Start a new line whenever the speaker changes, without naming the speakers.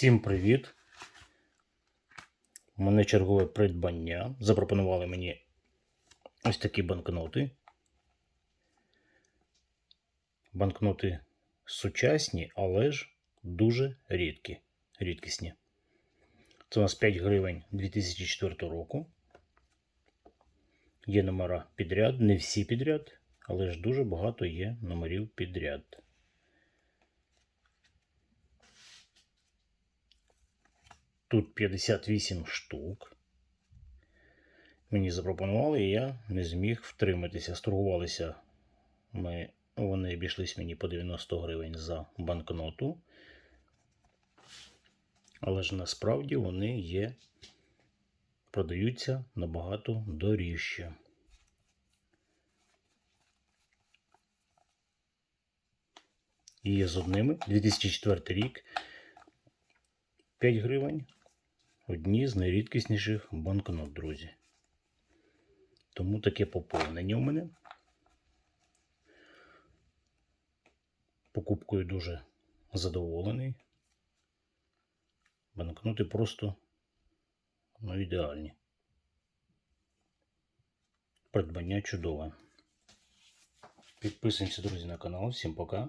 Всім привіт! У мене чергове придбання. Запропонували мені ось такі банкноти. Банкноти сучасні, але ж дуже рідкі, рідкісні. Це у нас 5 гривень 2004 року. Є номера підряд, не всі підряд, але ж дуже багато є номерів підряд. Тут 58 штук. Мені запропонували, і я не зміг втриматися. Сторгувалися ми, вони обійшлись мені по 90 гривень за банкноту. Але ж насправді вони є, продаються набагато доріжче. І є з одними 2004 рік 5 гривень. Одні з найрідкісніших банкнот, друзі. Тому таке поповнення у мене. Покупкою дуже задоволений. Банкноти просто ну, ідеальні. Придбання чудове. Підписуємося, друзі, на канал. Всім пока.